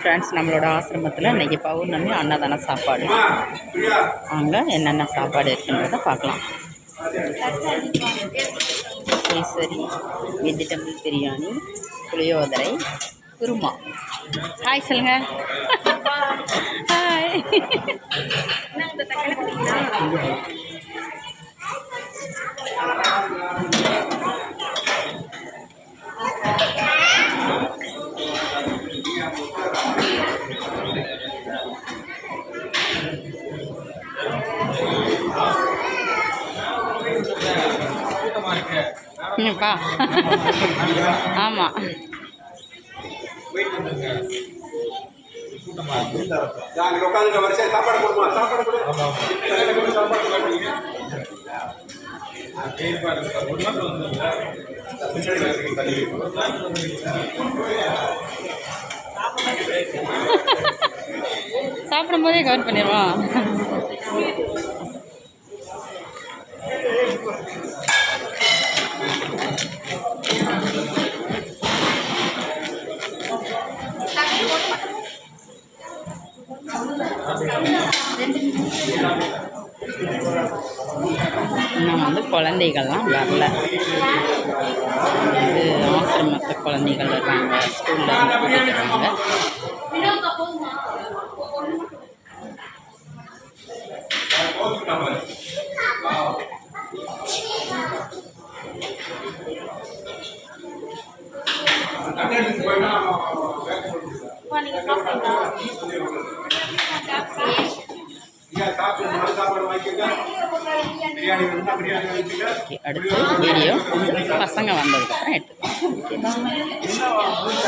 Friends நம்மளோட ஆசிரமத்தில் இன்றைக்கி பௌர்ணமி அன்னதான சாப்பாடு. அங்கே என்னென்ன சாப்பாடு இருக்குன்றதை பார்க்கலாம். கேசரி வெஜிடபிள் பிரியாணி புளியோதரை குருமா. ஹாய் சொல்லுங்கள் ஹாய் பா ஆமாம் சாப்பாடு சாப்பிடும் போதே கவர் பண்ணிடுவோம் நம்ம வந்து குழந்தைகள்லாம் வரல. குழந்தைகள் இருக்காங்க ஸ்கூலில் இருந்து கூட்டிட்டு வராங்க ஐயா, சாப்பிட்டு நல்ல சாப்பாடு வாங்கிக்கோங்க பிரியாணி வேணும்னா பிரியாணி வாங்கிக்கோங்க ஓகே அடுத்து வீடியோ பசங்க வந்ததுக்கப்புறம் எடுத்துக்கலாம் ஓகே